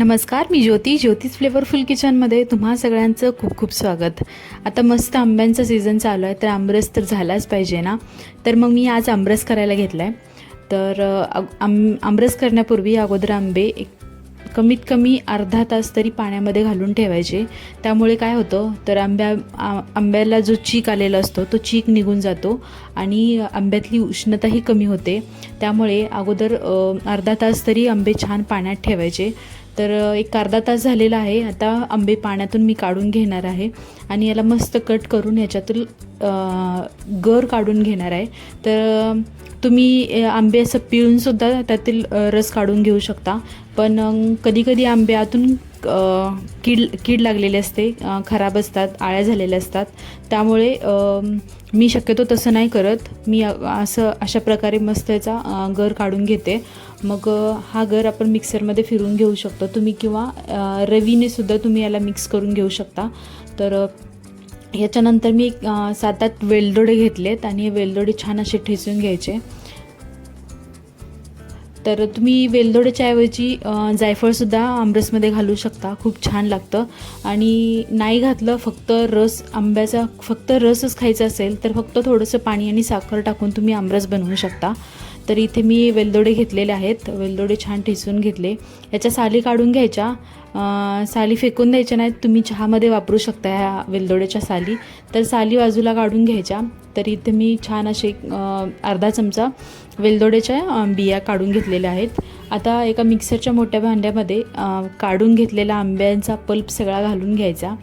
नमस्कार मी ज्योती. ज्योतिष फ्लेवरफुल किचनमध्ये तुम्हा सगळ्यांचं खूप खूप स्वागत. आता मस्त आंब्यांचा सीझन चालू आहे तर आमरस तर झालाच पाहिजे ना? तर मग मी आज आमरस करायला घेतला आहे तर अग- आम आमरस करण्यापूर्वी अगोदर आंबे एक कमीत कमी अर्धा तास तरी पाण्यामध्ये घालून ठेवायचे. त्यामुळे काय होतं तर आंब्या आंब्याला जो चीक आलेला असतो तो चीक निघून जातो आणि आंब्यातली उष्णताही कमी होते. त्यामुळे अगोदर अर्धा तास तरी आंबे छान पाण्यात ठेवायचे. तर एक अर्धा तास झालेला आहे. आता आंबे पाण्यातून मी काढून घेणार आहे आणि याला मस्त कट करून याच्यातील गर काढून घेणार आहे. तर तुम्ही आंबे असं पिळूनसुद्धा त्यातील रस काढून घेऊ शकता. पण कधीकधी आंब्यातून आंबे आतून कीड कीड लागलेली असते खराब असतात आळ्या झालेल्या असतात. त्यामुळे मी शक्यतो तसं नाही करत. मी असं अशा प्रकारे मस्त याचा घर गर काढून घेते. मग हा गर आपण मिक्सरमध्ये फिरून घेऊ शकतो. तुम्ही किंवा रवीने सुद्धा तुम्ही याला मिक्स करून घेऊ शकता. तर याच्यानंतर मी एक, सात आठ वेलदोडे घेतलेत आणि हे वेलदोडे छान असे ठेचून घ्यायचे. तर तुम्ही वेलदोड्याच्या ऐवजी जायफळसुद्धा आमरसमध्ये घालू शकता. खूप छान लागतं. आणि नाही घातलं फक्त रस आंब्याचा फक्त रसच खायचा असेल तर फक्त थोडंसं पाणी आणि साखर टाकून तुम्ही आमरस बनवू शकता. तर इथे मी वेलदोडे घेतलेले आहेत. वेलदोडे छान ठेसून घेतले. याच्या साली काढून घ्यायच्या. साली फेकून द्यायच्या नाहीत. तुम्ही चहामध्ये वापरू शकता ह्या वेलदोड्याच्या साली. तर साली बाजूला काढून घ्यायच्या. तर इथे मी छान असे अर्धा चमचा वेलदोड्याच्या बिया काढून घेतलेल्या आहेत. आता एका मिक्सरच्या मोठ्या भांड्यामध्ये काढून घेतलेला आंब्यांचा पल्प सगळा घालून घ्यायचा.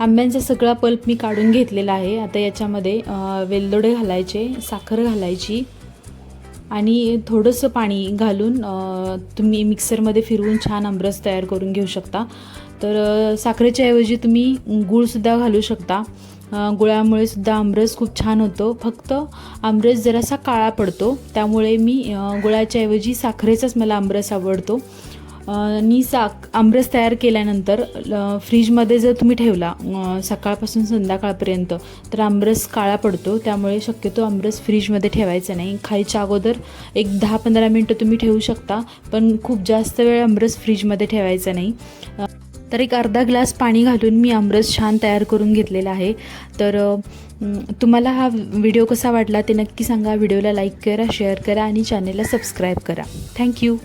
आंब्यांचा सगळा पल्प मी काढून घेतलेला आहे. आता याच्यामध्ये वेलदोडे घालायचे साखर घालायची आणि थोडंसं पाणी घालून तुम्ही मिक्सरमध्ये फिरवून छान आमरस तयार करून घेऊ शकता. तर साखरेच्या ऐवजी तुम्ही गूळसुद्धा घालू शकता. गुळामुळे सुद्धा आमरस खूप छान होतो. फक्त आमरस जरासा काळा पडतो. त्यामुळे मी गुळाच्या ऐवजी साखरेचाच मला आमरस आवडतो. नी साक आमरस तयार केल्यानंतर ल- फ्रीजमध्ये जर तुम्ही ठेवला सकाळपासून संध्याकाळपर्यंत तर आमरस काळा पडतो. त्यामुळे शक्यतो आमरस फ्रीजमध्ये ठेवायचा नाही. खायच्या अगोदर एक दहा पंधरा मिनटं तुम्ही ठेवू शकता पण खूप जास्त वेळ आमरस फ्रीजमध्ये ठेवायचा नाही. तर एक अर्धा ग्लास पाणी घालून मी आमरस छान तयार करून घेतलेला आहे. तर तुम्हाला हा व्हिडिओ कसा वाटला ते नक्की सांगा. व्हिडिओला लाईक करा शेअर करा आणि चॅनेलला सबस्क्राईब करा. थँक्यू